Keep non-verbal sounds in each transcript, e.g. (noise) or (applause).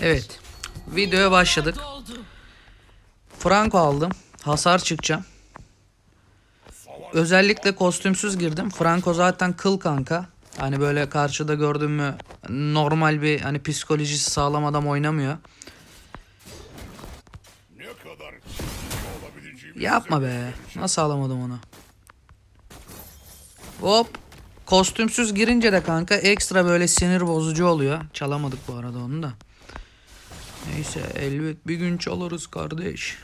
Evet. Videoya başladık. Franco aldım. Hasar çıkacağım. Özellikle kostümsüz girdim. Franco zaten kıl kanka. Hani böyle karşıda gördüğüm mü normal bir hani psikolojisi sağlam adam oynamıyor. Ne kadar olabileceğimi Yapma be. Nasıl alamadım onu? Hop. Kostümsüz girince de kanka ekstra böyle sinir bozucu oluyor. Çalamadık bu arada onu da. Neyse elbet bir gün çalarız kardeş.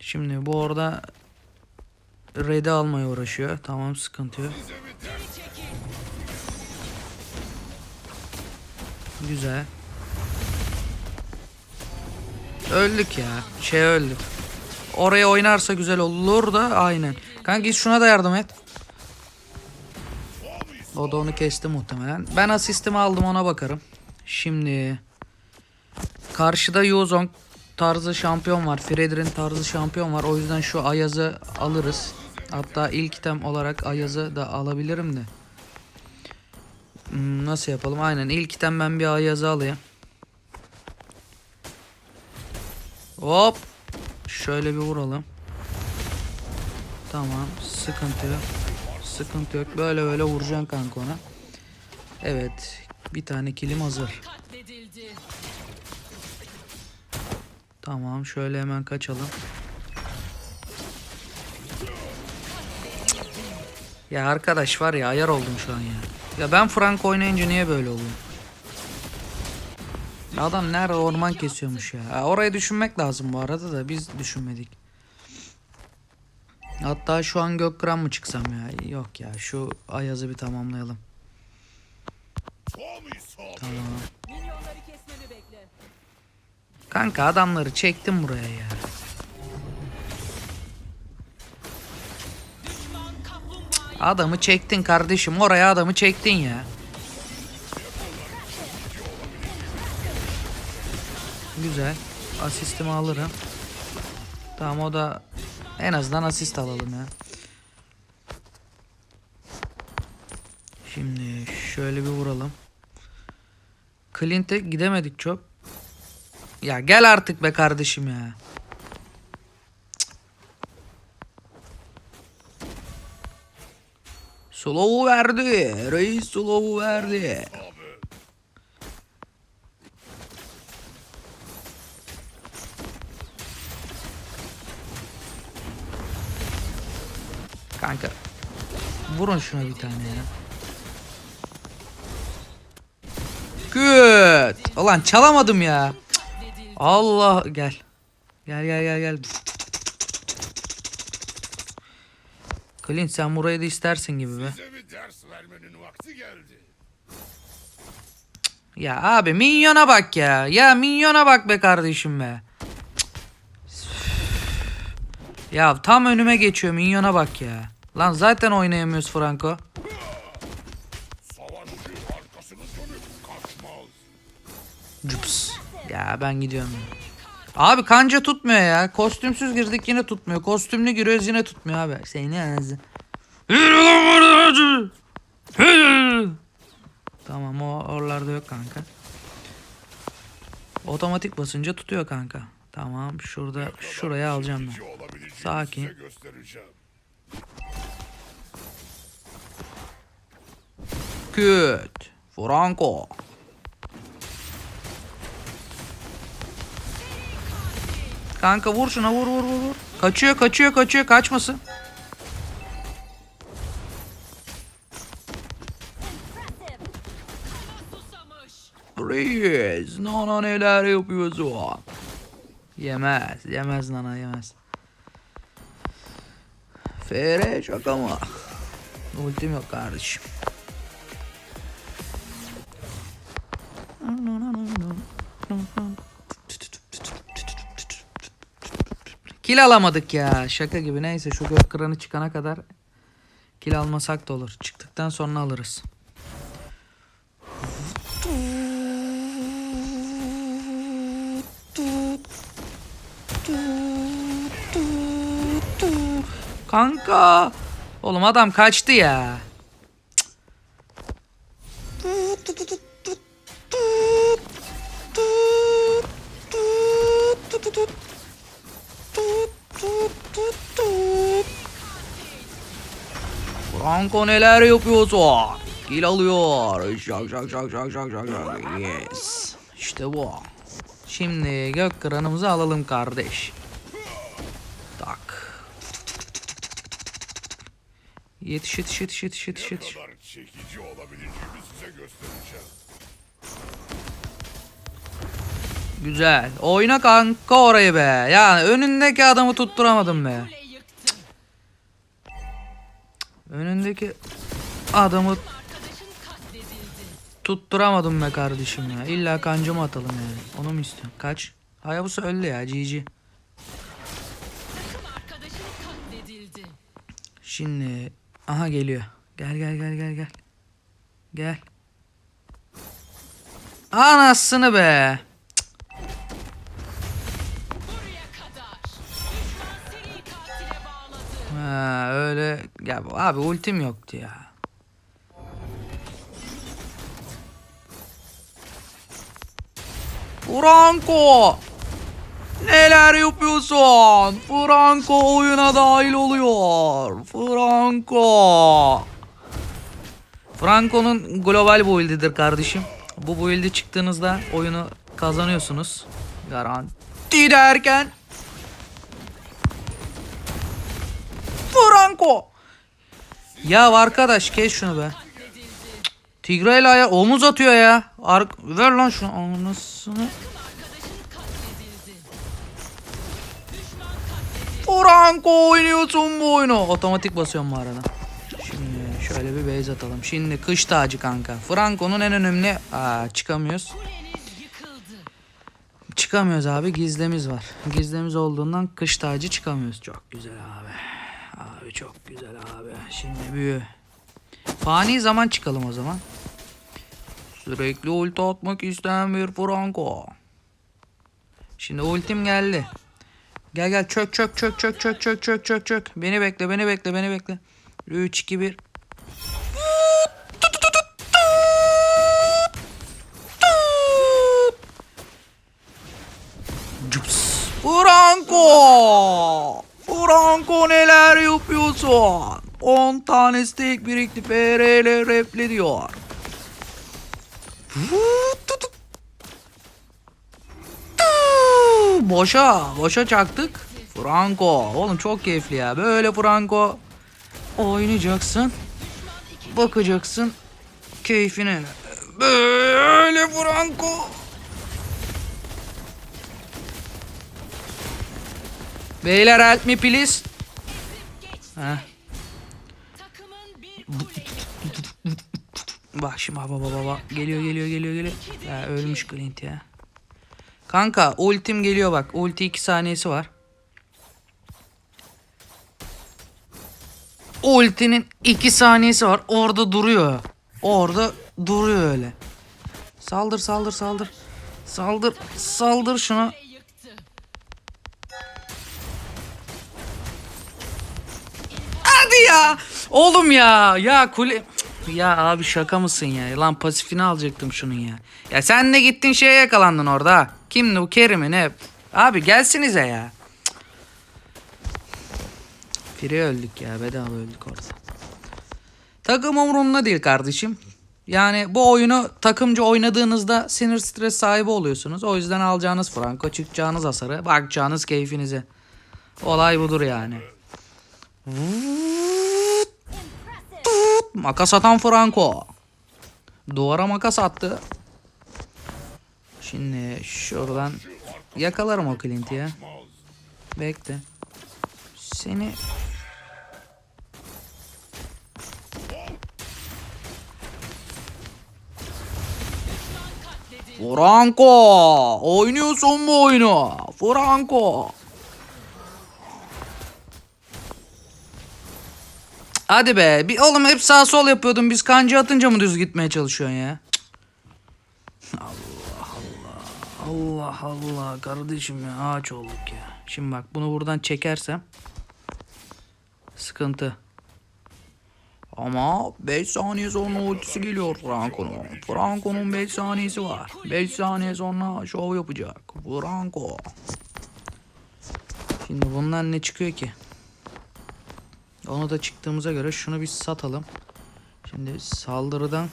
Şimdi bu orada Red'i almaya uğraşıyor. Tamam sıkıntı yok. Güzel. Öldük ya. Şey öldük. Oraya oynarsa güzel olur da aynen. Kanka şuna da yardım et. O da onu kesti muhtemelen. Ben asistimi aldım ona bakarım. Şimdi karşıda Yuzong tarzı şampiyon var. Fredrin tarzı şampiyon var. O yüzden şu Ayaz'ı alırız. Hatta ilk item olarak Ayaz'ı da alabilirim de. Hmm, nasıl yapalım? Aynen ilk item ben bir Ayaz'ı alayım. Hop. Şöyle bir vuralım. Tamam. Sıkıntı yok. Sıkıntı yok. Böyle böyle vuracaksın kanka ona. Evet. Bir tane kilim hazır. Tamam. Şöyle hemen kaçalım. Ya arkadaş var ya ayar oldum şu an ya. Ya ben Frank oynayınca niye böyle oluyor? Adam nerede orman kesiyormuş ya. Ha, orayı düşünmek lazım bu arada da biz düşünmedik. Hatta şu an Gökkıran mı çıksam ya? Yok ya şu Ayaz'ı bir tamamlayalım. Tamam. Kanka adamları çektim buraya ya. Adamı çektin kardeşim. Oraya adamı çektin ya. Güzel. Asistimi alırım. Tamam o da en azından asist alalım ya. Şimdi şöyle bir vuralım. Clint'e gidemedik çok. Ya gel artık be kardeşim ya. Slow'u verdi. Reis slow'u verdi. Kanka. Vurun şuna bir tane ya. Good. Ulan çalamadım ya. Cık. Allah gel. Gel gel gel gel. Clint sen burayı da istersin gibi be. Ya abi minyona bak ya. Ya minyona bak be kardeşim be. Cık. Ya tam önüme geçiyor minyona bak ya. Lan zaten oynayamıyoruz Franco. Cups. Ya ben gidiyorum. Abi kanca tutmuyor ya. Kostümsüz girdik yine tutmuyor. Kostümlü giriyoruz yine tutmuyor abi. Seni ağzı. Tamam o oralarda yok kanka. Otomatik basınca tutuyor kanka. Tamam şurada şuraya alacağım ben. Sakin. Size göstereceğim. Küt. Franco. Kanka vur şuna vur vur vur. Kaçıyor kaçıyor kaçıyor kaçmasın. Reis. Nana neler yapıyorsun? Yemez. Yemez nana yemez. FR şaka mı? Ultim yok kardeşim. Kill alamadık ya. Şaka gibi. Neyse şu gök kıranı çıkana kadar kill almasak da olur. Çıktıktan sonra alırız. Kanka. Oğlum adam kaçtı ya. Franco neler yapıyorsun? Kill alıyor. Şak şak şak şak şak şak. Yes. İşte bu. Şimdi gök kıranımızı alalım kardeş. Tak. Yetiş yetiş yetiş yetiş yetiş Ne yetiş. kadar çekici olabileceğimi size göstereceğim. Güzel. Oyna kanka orayı be. Yani önündeki adamı tutturamadım be. Önündeki adamı tutturamadım be kardeşim ya. İlla kancımı atalım yani. Onu mu istiyorsun? Kaç? Hayabusa öldü ya GG. Şimdi aha geliyor. Gel gel gel gel gel. Gel. Anasını be. Öyle ya abi ultim yoktu ya. Franco! Neler yapıyorsun? Franco oyuna dahil oluyor. Franco! Franco'nun global build'idir kardeşim. Bu build'i çıktığınızda oyunu kazanıyorsunuz. Garanti derken Franco. Ya arkadaş kes şunu be. Tigre ile aya omuz atıyor ya. Ar ver lan şunu anasını. Franco oynuyorsun bu oyunu. Otomatik basıyorum bu arada. Şimdi şöyle bir base atalım. Şimdi kış tacı kanka. Franco'nun en önemli... Aa, çıkamıyoruz. Çıkamıyoruz abi gizlemiz var. Gizlemiz olduğundan kış tacı çıkamıyoruz. Çok güzel abi. Abi çok güzel abi. Şimdi büyü. Fani zaman çıkalım o zaman. Sürekli ulti atmak isteyen bir Franco. Şimdi ultim geldi. Gel gel çök çök çök çök çök çök çök çök çök. Beni bekle beni bekle beni bekle. 3 2 1. Cups. Franco! Franco neler yapıyorsun? 10 tane steak birikti PRL repli diyor. Boşa, boşa çaktık. Franco, oğlum çok keyifli ya. Böyle Franco oynayacaksın. Bakacaksın keyfine. Böyle Franco. Beyler help me please. Bak şimdi baba baba baba. Geliyor geliyor geliyor geliyor. Ya ölmüş Clint ya. Kanka ultim geliyor bak. Ulti 2 saniyesi var. Ultinin 2 saniyesi var. Orada duruyor. Orada duruyor öyle. Saldır saldır saldır. Saldır saldır şuna. Ya. Oğlum ya. Ya kule. Ya abi şaka mısın ya? Lan pasifini alacaktım şunun ya. Ya sen de gittin şeye yakalandın orada. ha. Kimdi bu Kerim'in hep. Abi gelsinize ya. Free öldük ya. Bedava öldük orada. Takım umurumda değil kardeşim. Yani bu oyunu takımcı oynadığınızda sinir stres sahibi oluyorsunuz. O yüzden alacağınız franko, çıkacağınız hasarı, bakacağınız keyfinize. Olay budur yani. Makas atan Franco. Duvara makas attı. Şimdi şuradan yakalarım o Clint'i ya. Bekle. Seni. Franco oynuyorsun bu oyunu. Franco. Hadi be. Bir, oğlum hep sağ sol yapıyordun. Biz kanca atınca mı düz gitmeye çalışıyorsun ya? Allah Allah. Allah Allah. Kardeşim ya ağaç olduk ya. Şimdi bak bunu buradan çekersem sıkıntı. Ama 5 saniye sonra ultisi geliyor Franco'nun. Franco'nun 5 saniyesi var. 5 saniye sonra şov yapacak. Franco. Şimdi bundan ne çıkıyor ki? Onu da çıktığımıza göre şunu bir satalım. Şimdi saldırıdan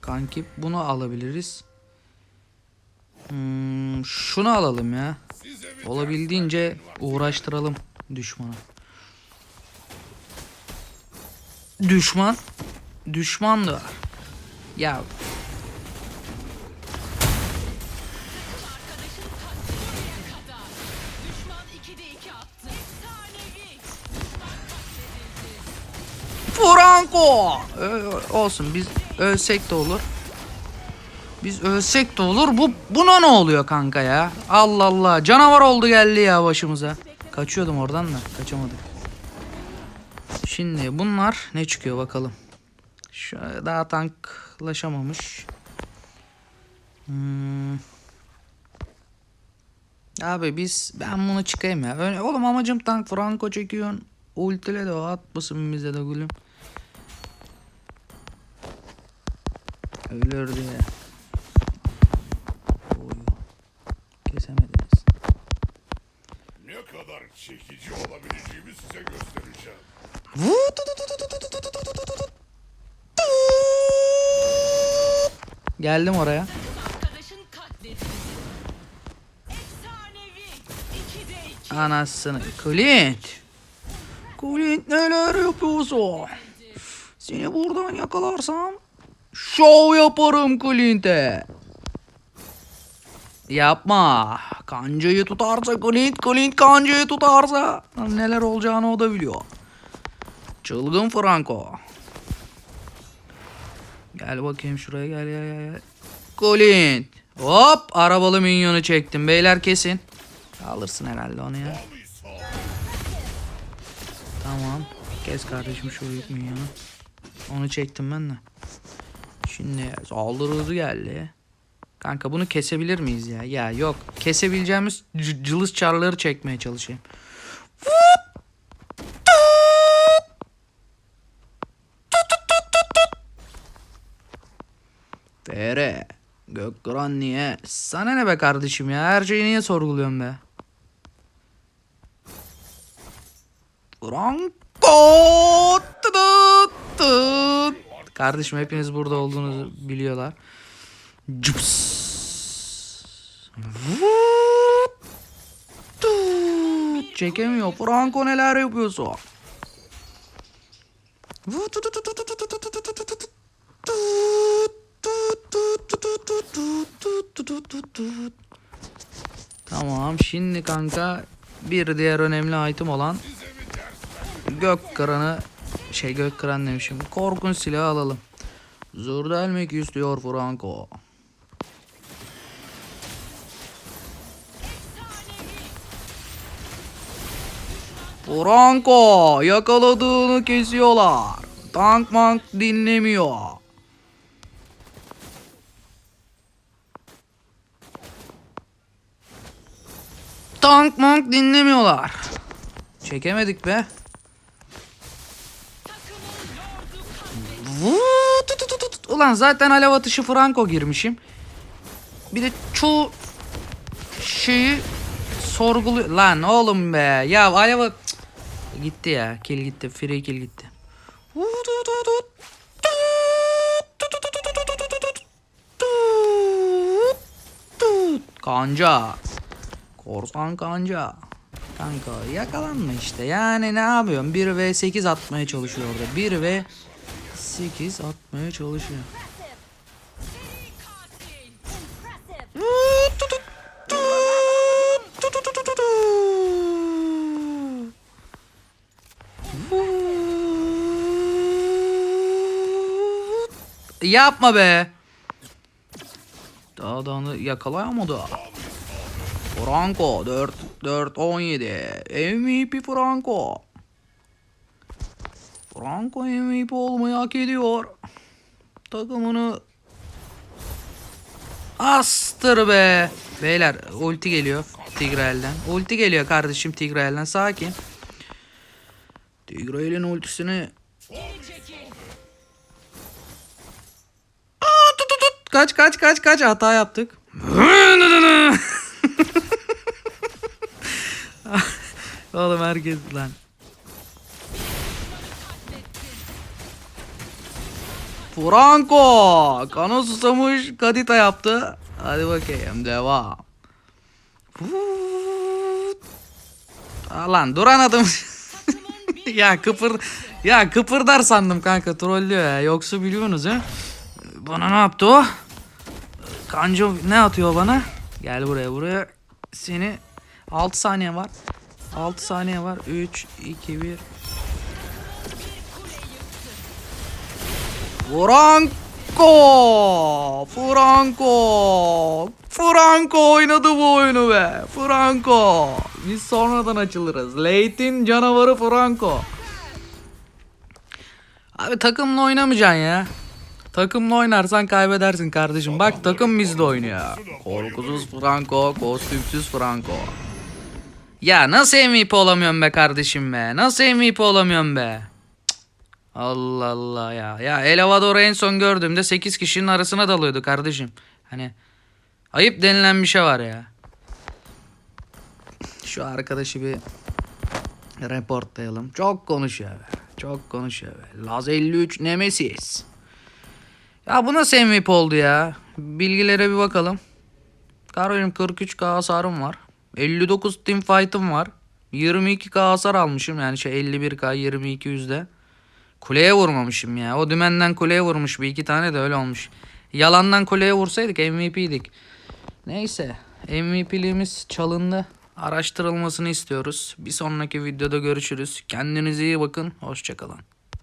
kanki bunu alabiliriz. Hmm, şunu alalım ya. Olabildiğince uğraştıralım düşmanı. Düşman. Düşman da. Ya Franco. Ö- olsun biz ölsek de olur. Biz ölsek de olur. Bu buna ne oluyor kanka ya? Allah Allah. Canavar oldu geldi ya başımıza. Kaçıyordum oradan da kaçamadık. Şimdi bunlar ne çıkıyor bakalım. Şu daha tanklaşamamış. Hmm. Abi biz ben bunu çıkayım ya. Öyle, oğlum amacım tank Franco çekiyorsun. Ultile de o atmasın bize de gülüm. Ölür diye. Oy. Kesemediniz. ne kadar çekici olabileceğimi size göstereceğim. Geldim oraya. Arkadaşın katledildi. Efsanevi. 2'de 2. Anasını. Clint. Clint neler yapıyorsun? Seni buradan yakalarsam şov yaparım Clint'e. Yapma. Kancayı tutarsa Clint, Clint kancayı tutarsa neler olacağını o da biliyor. Çılgın Franco. Gel bakayım şuraya gel gel gel. Clint. Hop arabalı minyonu çektim. Beyler kesin. Alırsın herhalde onu ya. Tamam. Kes kardeşim şu minyonu. Onu çektim ben de. Şimdi saldırı geldi. Kanka bunu kesebilir miyiz ya? Ya yok. Kesebileceğimiz cılız çarları çekmeye çalışayım. Fere. Gökkuran niye? Sana ne be kardeşim ya? Her şeyi niye sorguluyorsun be? Franco. Kardeşim hepiniz burada olduğunuzu biliyorlar. Cups. Çekemiyor. Franco neler yapıyorsun? Tamam şimdi kanka bir diğer önemli item olan gök kranı şey gök kıran demişim. Korkunç silahı alalım. Zor delmek istiyor Franco. Franco yakaladığını kesiyorlar. Tank mank dinlemiyor. Tank mank dinlemiyorlar. Çekemedik be. Ulan zaten alev atışı Franco girmişim. Bir de çoğu şeyi sorguluyor. Lan oğlum be. Ya alev. Gitti ya. Kill gitti. Free kill gitti. Kanca. Korsan kanca. Kanka yakalanma işte. Yani ne yapıyorsun? 1 v 8 atmaya çalışıyor orada. 1 v 8 atmaya çalışıyor. Yapma be. Daha da yakalayamadı. Franco 4 4 17. MVP Franco. Franco MVP olmayı hak ediyor. Takımını Astır be. Beyler ulti geliyor Tigrael'den. Ulti geliyor kardeşim Tigrael'den. Sakin. Tigrael'in ultisini. Aa, tut, tut, tut. Kaç kaç kaç kaç hata yaptık. (laughs) Oğlum herkes lan. Franco. Kana susamış kadita yaptı. Hadi bakayım devam. Lan duran adım. (laughs) ya kıpır ya kıpırdar sandım kanka trollüyor ya. Yoksa biliyorsunuz ha. Bana ne yaptı o? Kanca ne atıyor bana? Gel buraya buraya. Seni 6 saniye var. 6 saniye var. 3 2 1 Franco! Franco! Franco oynadı bu oyunu be. Franco. Biz sonradan açılırız. Leytin canavarı Franco. Abi takımla oynamayacaksın ya. Takımla oynarsan kaybedersin kardeşim. Bak takım bizde oynuyor. Korkusuz Franco, kostümsüz Franco. Ya nasıl MVP olamıyorum be kardeşim be? Nasıl MVP olamıyorum be? Allah Allah ya. Ya Elevador'u en son gördüğümde 8 kişinin arasına dalıyordu kardeşim. Hani ayıp denilen bir şey var ya. Şu arkadaşı bir reportlayalım. Çok konuşuyor be. Çok konuşuyor be. Laz 53 Nemesis. Ya bu nasıl MVP oldu ya? Bilgilere bir bakalım. Kardeşim 43k hasarım var. 59 team fight'ım var. 22k hasar almışım yani şey 51k 22 yüzde. Kuleye vurmamışım ya. O dümenden kuleye vurmuş bir iki tane de öyle olmuş. Yalandan kuleye vursaydık MVP'dik. Neyse MVP'liğimiz çalındı. Araştırılmasını istiyoruz. Bir sonraki videoda görüşürüz. Kendinize iyi bakın. Hoşçakalın.